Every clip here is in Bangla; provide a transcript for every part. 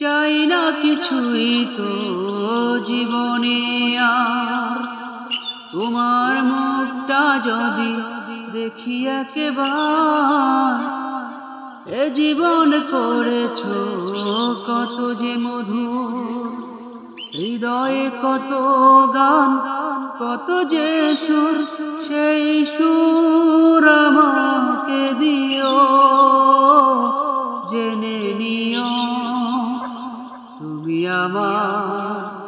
চাই না কিছুই তো জীবনে তোমার মুখটা যদি দেখি একবার, এ জীবন করেছ কত যে মধু হৃদয়ে কত গান, কত যে সুর, সেই সুর আমাকে আমার,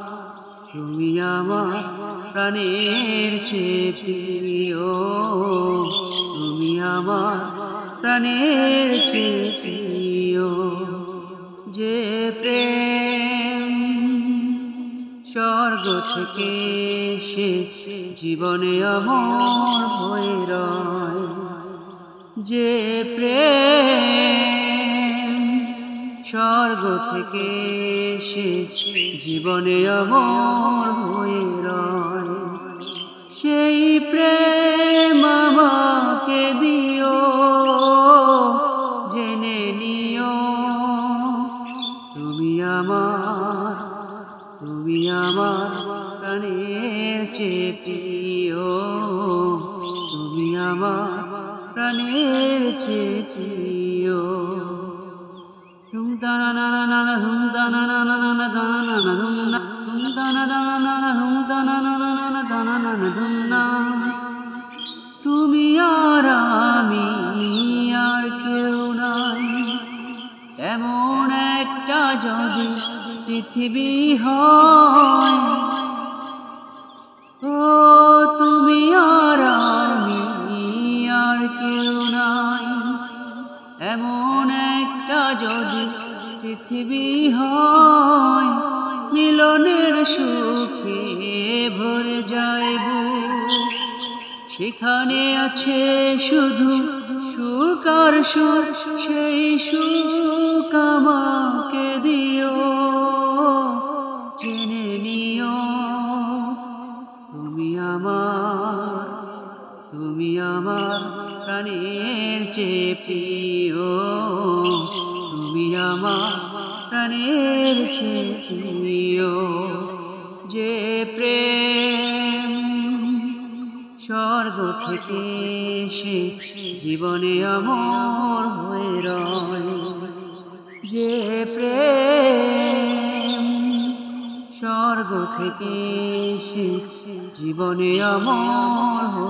তুমি আমার প্রাণের প্রিয়। তুমি আমার প্রাণের প্রিয়। যে প্রেম স্বর্গ থেকে সে জীবনে অমর হয়ে রয়। যে প্রেম স্বর্গ থেকে সে জীবনে অমর হয়ে রয়। সেই প্রেম আমাকে দিও, জেনে নিও। তুমি আমার তুমি আমার প্রাণের প্রিয় তুমি আমার প্রাণের তুমি আর আমি আর কেউ নাই। এমন একটা যদি পৃথিবী হয় ও এমন একটা যদি পৃথিবী হয়, মিলনের সুখে ভরে যায়। সেখানে আছে শুধু সুখ আর সুখ, সেই সুখ আমাকে দিও তুমি আমার প্রাণের চেয়ে প্রিয়। তুমি আমার প্রাণের চেয়ে প্রিয়। যে প্রেম স্বর্গ থেকে সে জীবনে অমর হয়ে রয়। যে প্রেম স্বর্গ থেকে সে জীবনে অমর হয়ে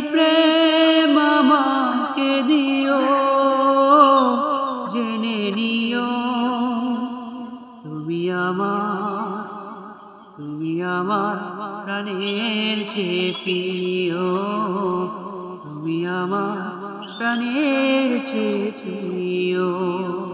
প্রেম আমাকে দিও, জেনে নিও। তুমি আমার তুমি আমার প্রাণের চেয়ে তুমি আমার প্রাণের চেয়ে প্রিয়।